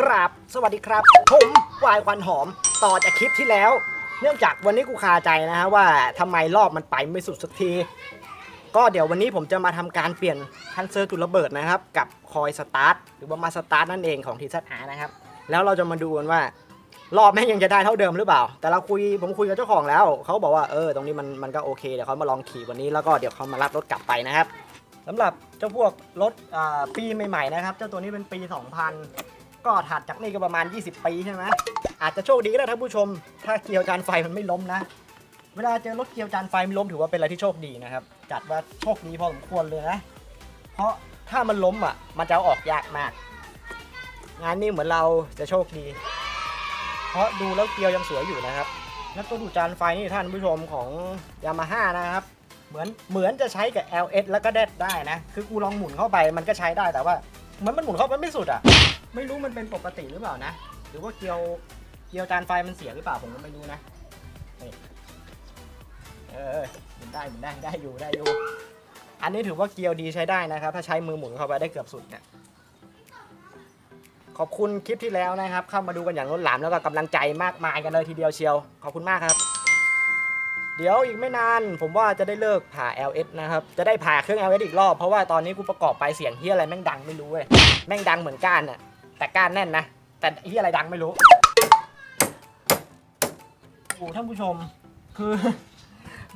กราบสวัสดีครับ ผมวายควันหอมต่อจากคลิปที่แล้ว เนื่องจากวันนี้กูคาใจนะฮะว่าทำไมรอบมันไปไม่สุดสักที ก็เดี๋ยววันนี้ผมจะมาทำการเปลี่ยนทันเซอร์จุดระเบิดนะครับ กับคอยสตาร์ทหรือว่ามาสตาร์ทนั่นเองของทีซัอานะครับ แล้วเราจะมาดูกันว่ารอบแม่งยังจะได้เท่าเดิมหรือเปล่า แต่เราคุยผมคุยกับเจ้าของแล้ว เขาบอกว่าเออตรงนี้มันมันก็โอเคเดี๋ยวเขามาลองขี่วันนี้แล้วก็เดี๋ยวเขามารับรถกลับไปนะครับสำหรับเจ้าพวกรถปีใหม่ๆนะครับ เจ้าตัวนี้เป็นปี 2000 ก็ถัดจากนี่ก็ประมาณ 20 ปีใช่ไหมอาจจะโชคดีก็ได้ท่านผู้ชม ถ้าเกี่ยวจานไฟมันไม่ล้มนะ เวลาเจอรถเกี่ยวจานไฟไม่ล้มถือว่าเป็นอะไรที่โชคดีนะครับ จัดว่าโชคดีพอสมควรเลยนะ เพราะถ้ามันล้มอะ มันจะเอาออกยากมาก งานนี้เหมือนเราจะโชคดี เพราะดูแล้วเกลียวยังสวยอยู่นะครับ แล้วตัวดูดจานไฟนี่ท่านผู้ชมของยามาฮ่านะครับเหมือนเหมือนจะใช้กับ LS แล้วก็แดดได้นะ คือกูลองหมุนเข้าไปมันก็ใช้ได้แต่ว่ามือนมันหมุนเข้าไปไม่สุดอะ ไม่รู้มันเป็นปกติหรือเปล่านะ หรือว่าเกลียวเกลียวจานไฟมันเสียหรือเปล่าผมก็ไม่รู้นะเออหมุนได้หมุนได้ได้อยู่ได้อยู่ อันนี้ถือว่าเกลียวดีใช้ได้นะครับ ถ้าใช้มือหมุนเข้าไปได้เกือบสุดเนี่ยขอบคุณคลิปที่แล้วนะครับ เข้ามาดูกันอย่างล้นหลามแล้วก็กำลังใจมากมายกันเลยทีเดียวเชียว ขอบคุณมากครับ เดี๋ยวอีกไม่นาน ผมว่าจะได้เลิกผ่า LS นะครับ จะได้ผ่าเครื่อง LS อีกรอบ เพราะว่าตอนนี้กูประกอบไปเสียงที่อะไรแม่งดังไม่รู้เว้ย แม่งดังเหมือนก้านน่ะ แต่ก้านแน่นนะ แต่ที่อะไรดังไม่รู้โอ้ท่านผู้ชม คือ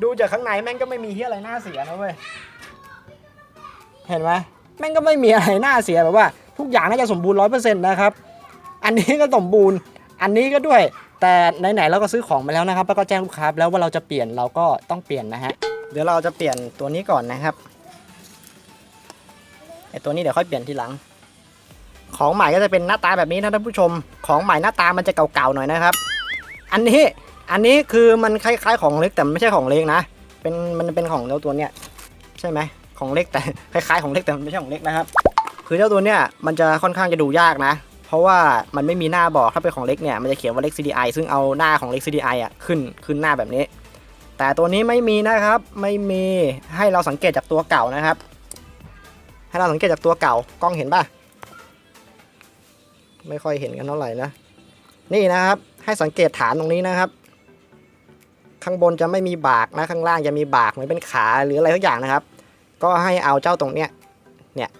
ดูจากข้างในแม่งก็ไม่มีที่อะไรน่าเสียนะเว้ย เห็นไหมแม่งก็ไม่มีอะไรน่าเสียแบบว่า ทุกอย่างน่าจะสมบูรณ์ร้อยเปอร์เซ็นต์นะครับ อันนี้ก็สมบูรณ์ อันนี้ก็ด้วย แต่ไหนๆเราก็ซื้อของมาแล้วนะครับ แล้วก็แจ้งลูกค้าแล้วว่าเราจะเปลี่ยนเราก็ต้องเปลี่ยนนะฮะ เดี๋ยวเราจะเปลี่ยนตัวนี้ก่อนนะครับไอตัวนี้เดี๋ยวค่อยเปลี่ยนทีหลัง ของใหม่ก็จะเป็นหน้าตาแบบนี้นะท่านผู้ชม ของใหม่หน้าตามันจะเก่าๆหน่อยนะครับ อันนี้อันนี้คือมันคล้ายๆของเล็กแต่ไม่ใช่ของเล็กนะเป็นมันเป็นของเจ้าตัวเนี้ยใช่ไหมของเล็กแต่คล้ายๆของเล็กแต่มันไม่ใช่ของเล็กนะครับ คือเจ้าตัวเนี้ยมันจะค่อนข้างจะดูยากนะ เพราะว่ามันไม่มีหน้าบอกถ้าเป็นของเล็กเนี่ยมันจะเขียนว่าเล็ก CDI ซึ่งเอาหน้าของเล็ก CDI อะขึ้นขึ้นหน้าแบบนี้ แต่ตัวนี้ไม่มีนะครับ ไม่มีให้เราสังเกตจากตัวเก่านะครับ ให้เราสังเกตจากตัวเก่ากล้องเห็นป่ะ ไม่ค่อยเห็นกันเท่าไหร่นะ นี่นะครับ ให้สังเกตฐานตรงนี้นะครับ ข้างบนจะไม่มีบากนะข้างล่างจะมีบากเหมือนเป็นขาหรืออะไรทุกอย่างนะครับ ก็ให้เอาเจ้าตรงเนี้ยเนี่ย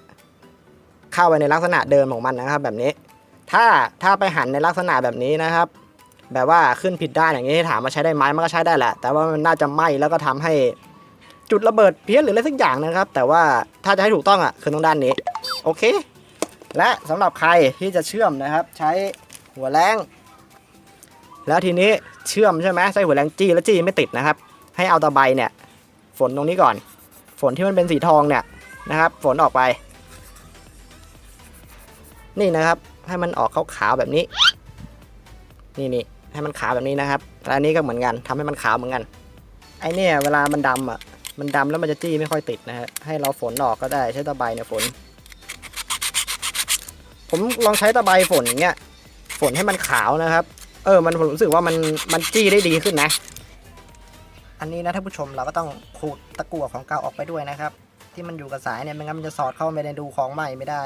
เข้าไปในลักษณะเดิมของมันนะครับ แบบนี้ ถ้าถ้าไปหันในลักษณะแบบนี้นะครับ แบบว่าขึ้นผิดด้านอย่างนี้ถามว่าใช้ได้ไหมมันก็ใช้ได้แหละ แต่ว่ามันน่าจะไหม้แล้วก็ทำให้จุดระเบิดเพี้ยนหรืออะไรสักอย่างนะครับ แต่ว่าถ้าจะให้ถูกต้องอะคือตรงด้านนี้ โอเค และสำหรับใครที่จะเชื่อมนะครับ ใช้หัวแรงแล้วทีนี้เชื่อมใช่ไหมใช้หัวแรงจี้แล้วจี้ไม่ติดนะครับ ให้เอาตะไบเนี่ยฝนตรงนี้ก่อน ฝนที่มันเป็นสีทองเนี่ยนะครับ ฝนออกไป นี่นะครับ ให้มันออกขาวๆแบบนี้ นี่นี่ให้มันขาวแบบนี้นะครับแล้วอันนี้ก็เหมือนกันทำให้มันขาวเหมือนกันไอเนี่ยเวลามันดำอะมันดำแล้วมันจะจี้ไม่ค่อยติดนะฮะให้เราฝนออกก็ได้ใช้ตะไบเนี่ยฝน ผมลองใช้ตะไบฝนอย่างเงี้ย ฝนให้มันขาวนะครับ เออ มันผมรู้สึกว่ามันมันจี้ได้ดีขึ้นนะ อันนี้นะท่านผู้ชมเราก็ต้องขูดตะกั่วของเก่าออกไปด้วยนะครับ ที่มันอยู่กับสายเนี่ยไม่งั้นมันจะสอดเข้าไปในดูของใหม่ไม่ได้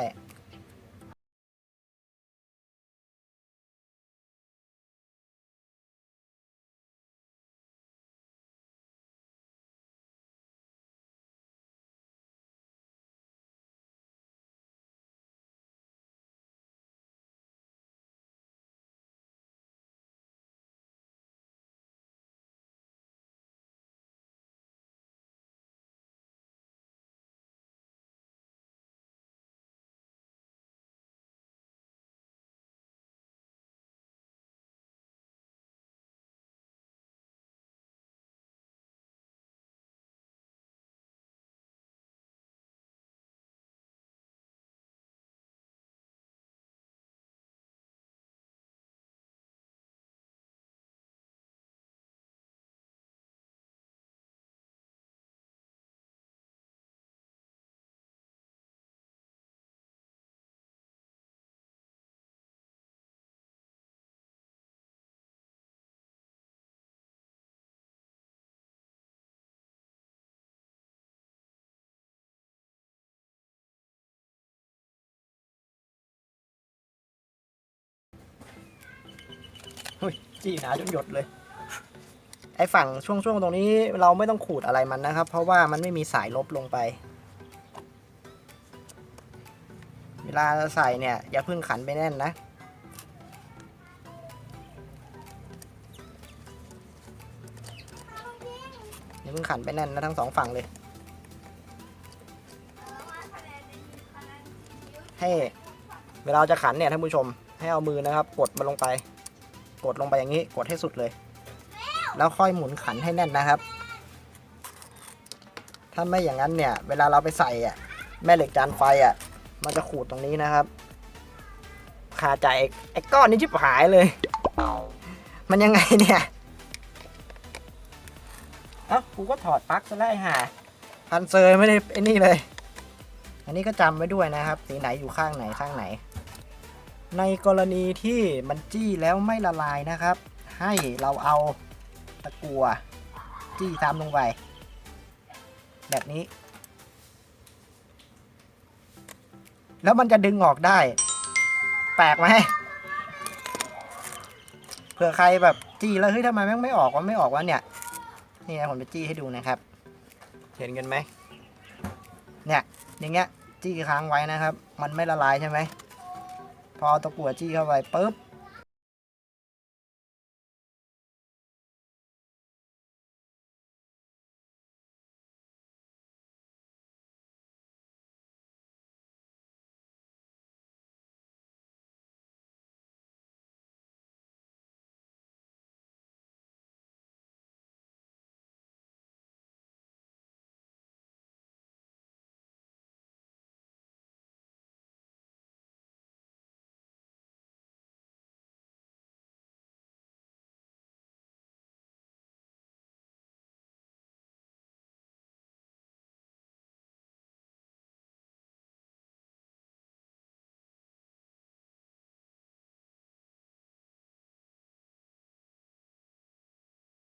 จี้หนาจนหยดเลย ไอ้ฝั่งช่วงช่วงตรงนี้เราไม่ต้องขูดอะไรมันนะครับ เพราะว่ามันไม่มีสายลบลงไป เวลาใส่เนี่ย อย่าเพิ่งขันไปแน่นนะอย่าเพิ่งขันไปแน่นนะทั้งสองฝั่งเลย ให้เวลาจะขันเนี่ยท่านผู้ชมให้เอามือนะครับกดมันลงไป กดลงไปอย่างนี้กดให้สุดเลย แล้วค่อยหมุนขันให้แน่นนะครับ ถ้าไม่อย่างนั้นเนี่ย เวลาเราไปใส่อะแม่เหล็กจานไฟอะ มันจะขูดตรงนี้นะครับคาใจไอ้ไอ้ก้อนนี้ชิบหายเลย มันยังไงเนี่ยเอ้ากูก็ถอดปลั๊กซะแล้วไอ้ห่าพันเซอร์ไม่ได้ไอ้นี่เลย อันนี้ก็จำไว้ด้วยนะครับ สีไหนอยู่ข้างไหนข้างไหน ในกรณีที่มันจี้แล้วไม่ละลายนะครับ ให้เราเอาตะกัวจี้ตามลงไป แบบนี้ แล้วมันจะดึงออกได้ แปลกไหมเผื่อใครแบบจี้แล้วเฮ้ยทำไมแม่งไม่ออกวะไม่ออกวะเนี่ย นี่นะผมจะจี้ให้ดูนะครับ เห็นกันไหมเนี่ยอย่างเงี้ยจี้ค้างไว้นะครับ มันไม่ละลายใช่ไหม พอตะกั่วจี้เข้าไปปุ๊บ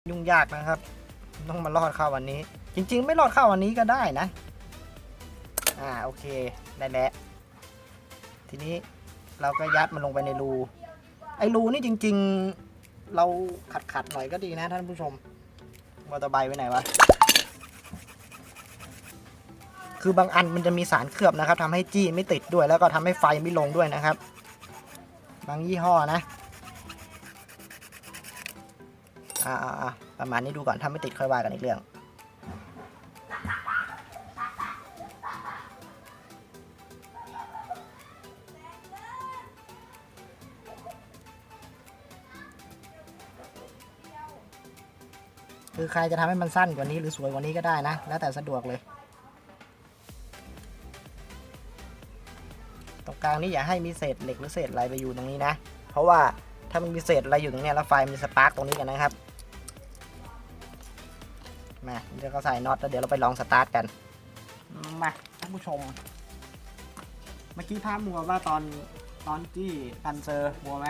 ยุ่งยากนะครับ ต้องมารอดเข้าวันนี้ จริง ๆ ไม่รอดเข้าวันนี้ก็ได้นะ อ่าโอเคได้แล้วทีนี้เราก็ยัดมันลงไปในรู ไอ้รูนี่จริง ๆ เราขัดขัดๆหน่อยก็ดีนะท่านผู้ชมวอเตอร์ใบไว้ไหนวะ คือบางอันมันจะมีสารเคลือบนะครับทำให้จี้ไม่ติดด้วย แล้วก็ทำให้ไฟไม่ลงด้วยนะครับ บางยี่ห้อนะ อ่าอ่าประมาณนี้ดูก่อนถ้าไม่ติดค่อยว่ากันอีกเรื่องคือใครจะทำให้มันสั้นกว่านี้หรือสวยกว่านี้ก็ได้นะ แล้วแต่สะดวกเลย ตรงกลางนี่อย่าให้มีเศษเหล็กหรือเศษอะไรไปอยู่ตรงนี้นะ เพราะว่าถ้ามันมีเศษอะไรอยู่ตรงนี้แล้วไฟมันสปาร์กตรงนี้กันนะครับ มาเดี๋ยวก็ใส่น็อตแล้วเดี๋ยวเราไปลองสตาร์ทกัน มาท่านผู้ชม เมื่อกี้ภาพมัวว่าตอนตอนที่พันเซอร์มัวไหม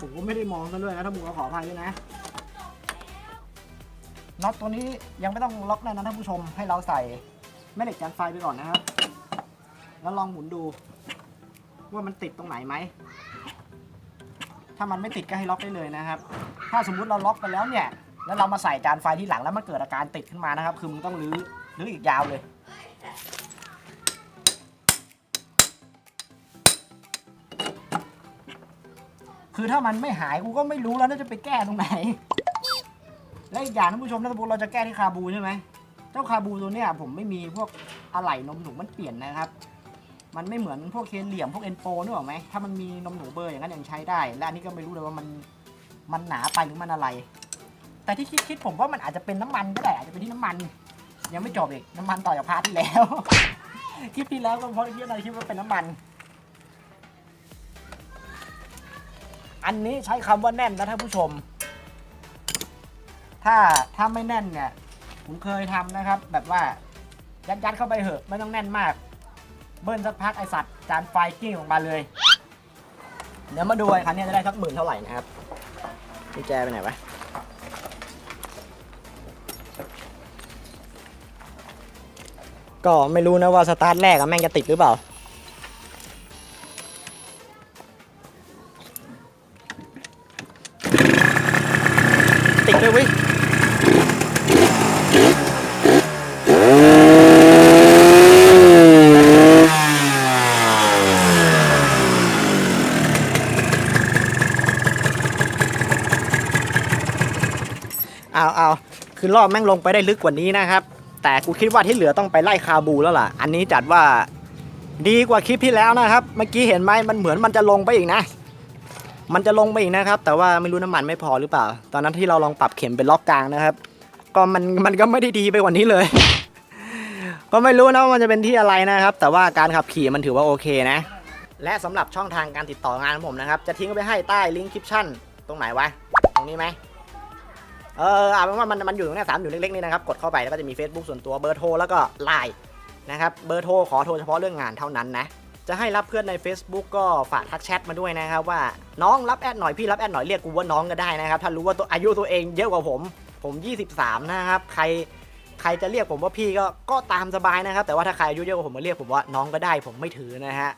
ผมก็ไม่ได้มองซะด้วยนะถ้ามัวขออภัยด้วยนะน็อตตัวนี้ยังไม่ต้องล็อกแน่นนะท่านผู้ชมให้เราใส่แม่เหล็กจันไฟไปก่อนนะครับ แล้วลองหมุนดู ว่ามันติดตรงไหนไหม ถ้ามันไม่ติดก็ให้ล็อกได้เลยนะครับ ถ้าสมมุติเราล็อกไปแล้วเนี่ย แล้วเรามาใส่จานไฟที่หลังแล้วมันเกิดอาการติดขึ้นมานะครับ คือมึงต้องรื้อรื้ออีกยาวเลย คือถ้ามันไม่หายกูก็ไม่รู้แล้วน่าจะไปแก้ตรงไหน และอีกอย่างท่านผู้ชมถ้าสมมติเราจะแก้ที่คาบูใช่ไหมเจ้าคาบูตัวเนี้ยผมไม่มีพวกอะไหล่นมหนูมันเปลี่ยนนะครับ มันไม่เหมือนพวกเคนเหลี่ยมพวกเอ็นโปนึกออกไหมถ้ามันมีนมหนูเบอร์อย่างนั้นยังใช้ได้ และอันนี้ก็ไม่รู้เลยว่ามันมันหนาไปหรือมันอะไร แต่ที่คิดคิดผมว่ามันอาจจะเป็นน้ำมันก็ได้อาจจะเป็นที่น้ำมัน ยังไม่จบอีกน้ำมันต่อจากพาร์ทที่แล้ว คลิปที่แล้วก็เพราะที่เราคิดว่าเป็นน้ำมัน อันนี้ใช้คำว่าแน่นนะท่านผู้ชม ถ้าถ้าไม่แน่นเนี่ยผมเคยทำนะครับ แบบว่ายัดยัดเข้าไปเหอะไม่ต้องแน่นมาก เบิ้ลสักพักไอสัตว์จานไฟกิ้งออกมาเลย เดี๋ยวมาดูไอ้คันนี้จะได้สักหมื่นเท่าไหร่นะครับกุญแจไปไหนวะ ก็ไม่รู้นะว่าสตาร์ทแรกอะแม่งจะติดหรือเปล่าเด้วยเว้ยเอาเอาคือรอบแม่งลงไปได้ลึกกว่านี้นะครับ แต่กูคิดว่าที่เหลือต้องไปไล่คาบูแล้วล่ะ อันนี้จัดว่าดีกว่าคลิปที่แล้วนะครับ เมื่อกี้เห็นไหมมันเหมือนมันจะลงไปอีกนะ มันจะลงไปอีกนะครับ แต่ว่าไม่รู้น้ำมันไม่พอหรือเปล่า ตอนนั้นที่เราลองปรับเข็มเป็นล็อกกลางนะครับ ก็มันมันก็ไม่ได้ดีไปกว่านี้เลย ก็ไม่รู้นะว่ามันจะเป็นที่อะไรนะครับ แต่ว่าการขับขี่มันถือว่าโอเคนะ และสำหรับช่องทางการติดต่องานของผมนะครับ จะทิ้งไว้ให้ใต้ลิงก์คลิปชั่นตรงไหนวะ ตรงนี้ไหม เออเอาเป็นว่ามันมันอยู่ตรงเนี้ยสามอยู่เล็กๆนี่นะครับ กดเข้าไปแล้วก็จะมี Facebook ส่วนตัวเบอร์โทรแล้วก็ไลน์นะครับ เบอร์โทรขอโทรเฉพาะเรื่องงานเท่านั้นนะ จะให้รับเพื่อนใน Facebook ก็ฝากทักแชทมาด้วยนะครับว่าน้องรับแอดหน่อยพี่รับแอดหน่อยเรียกกูว่าน้องก็ได้นะครับ ถ้ารู้ว่าตัวอายุตัวเองเยอะกว่าผม ผม 23 นะครับ ใครใครจะเรียกผมว่าพี่ก็ก็ตามสบายนะครับ แต่ว่าถ้าใครอายุเยอะกว่าผมมาเรียกผมว่าน้องก็ได้ผมไม่ถือนะฮะ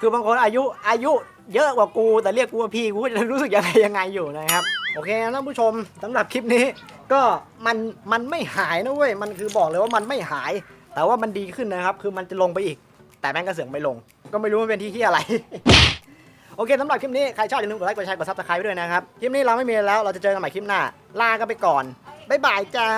คือบางคนอายุอายุเยอะกว่ากูแต่เรียกกูว่าพี่กูจะรู้สึกยังไงยังไงอยู่นะครับ โอเคนะท่านผู้ชมสำหรับคลิปนี้ก็มันมันไม่หายนะเว้ยมันคือบอกเลยว่ามันไม่หาย แต่ว่ามันดีขึ้นนะครับ คือมันจะลงไปอีก แต่แม่งก็เสือกไม่ลง ก็ไม่รู้มันเป็นที่ที่อะไรโอเคสำหรับคลิปนี้ ใครชอบอย่าลืมกดไลค์กดแชร์กดซับสไครต์ไว้ด้วยนะครับ คลิปนี้เราไม่มีแล้วเราจะเจอกันใหม่คลิปหน้า ลากันไปก่อน บ๊ายบายจ้า